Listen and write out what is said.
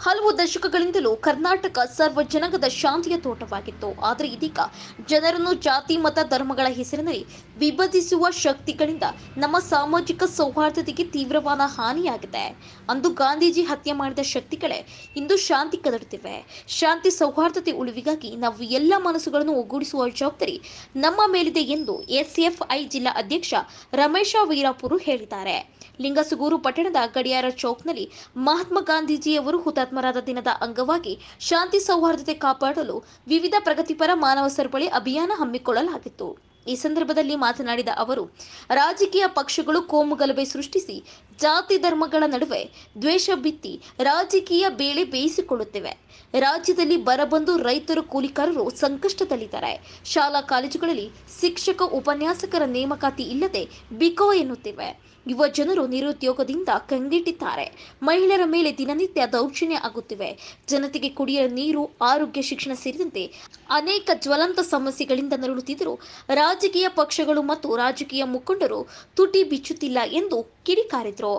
ಹಲವು ದಶಕಗಳಿಂದಲೂ ಕರ್ನಾಟಕ ಸರ್ವಜನಗದ ಶಾಂತಿಯ ತೋಟವಾಗಿತ್ತು. ಆದರೆ ಇದೀಗ ಜನರನ್ನು ಜಾತಿ, ಮತ, ಧರ್ಮಗಳ ಹೆಸರಿನಲ್ಲಿ ವಿಭಜಿಸುವ ಶಕ್ತಿಗಳಿಂದ ನಮ್ಮ ಸಾಮಾಜಿಕ ಸೌಹಾರ್ದತೆಗೆ ತೀವ್ರವಾದ ಹಾನಿಯಾಗಿದೆ. ಅಂದು ಗಾಂಧೀಜಿ ಹತ್ಯೆ ಮಾಡಿದ ಶಕ್ತಿಗಳೇ ಇಂದು ಶಾಂತಿ ಕದಡುತ್ತಿವೆ. ಶಾಂತಿ ಸೌಹಾರ್ದತೆ ಉಳಿವಿಗಾಗಿ ನಾವು ಎಲ್ಲ ಮನಸ್ಸುಗಳನ್ನು ಒಗ್ಗೂಡಿಸುವ ಜವಾಬ್ದಾರಿ ನಮ್ಮ ಮೇಲಿದೆ ಎಂದು ಎಸ್ಎಫ್ಐ ಜಿಲ್ಲಾ ಅಧ್ಯಕ್ಷ ರಮೇಶ ವೀರಾಪುರು ಹೇಳಿದ್ದಾರೆ. ಲಿಂಗಸುಗೂರು ಪಟ್ಟಣದ ಗಡಿಯಾರ ಚೌಕ್ನಲ್ಲಿ ಮಹಾತ್ಮ ಗಾಂಧೀಜಿಯವರು ಹುತಾತ್ಮರಾದ ದಿನದ ಅಂಗವಾಗಿ ಶಾಂತಿ ಸೌಹಾರ್ದತೆ ಕಾಪಾಡಲು ವಿವಿಧ ಪ್ರಗತಿಪರ ಮಾನವ ಸರಪಳಿ ಅಭಿಯಾನ ಹಮ್ಮಿಕೊಳ್ಳಲಾಗಿತ್ತು. ಈ ಸಂದರ್ಭದಲ್ಲಿ ಮಾತನಾಡಿದ ಅವರು, ರಾಜಕೀಯ ಪಕ್ಷಗಳು ಕೋಮುಗಲಭೆ ಸೃಷ್ಟಿಸಿ ಜಾತಿ ಧರ್ಮಗಳ ನಡುವೆ ದ್ವೇಷ ಬಿತ್ತಿ ರಾಜಕೀಯ ಬೇಳೆ ಬೇಯಿಸಿಕೊಳ್ಳುತ್ತಿವೆ. ರಾಜ್ಯದಲ್ಲಿ ಬರಬಂದು ರೈತರು ಕೂಲಿಕಾರರು ಸಂಕಷ್ಟದಲ್ಲಿದ್ದಾರೆ. ಶಾಲಾ ಕಾಲೇಜುಗಳಲ್ಲಿ ಶಿಕ್ಷಕ, ಉಪನ್ಯಾಸಕರ ನೇಮಕಾತಿ ಇಲ್ಲದೆ ಬಿಕೋ ಎನ್ನುತ್ತಿವೆ. ಯುವ ಜನರು ನಿರುದ್ಯೋಗದಿಂದ ಕಂಗೆಟ್ಟಿದ್ದಾರೆ. ಮಹಿಳೆಯರ ಮೇಲೆ ದಿನನಿತ್ಯ ದೌರ್ಜನ್ಯ ಆಗುತ್ತಿವೆ. ಜನತೆಗೆ ಕುಡಿಯಲು ನೀರು, ಆರೋಗ್ಯ, ಶಿಕ್ಷಣ ಸೇರಿದಂತೆ ಅನೇಕ ಜ್ವಲಂತ ಸಮಸ್ಯೆಗಳಿಂದ ನರಳುತ್ತಿದ್ದರೂ ರಾಜಕೀಯ ಪಕ್ಷಗಳು ಮತ್ತು ರಾಜಕೀಯ ಮುಖಂಡರು ತುಟಿ ಬಿಚ್ಚುತ್ತಿಲ್ಲ ಎಂದು ಕಿಡಿಕಾರಿದರು.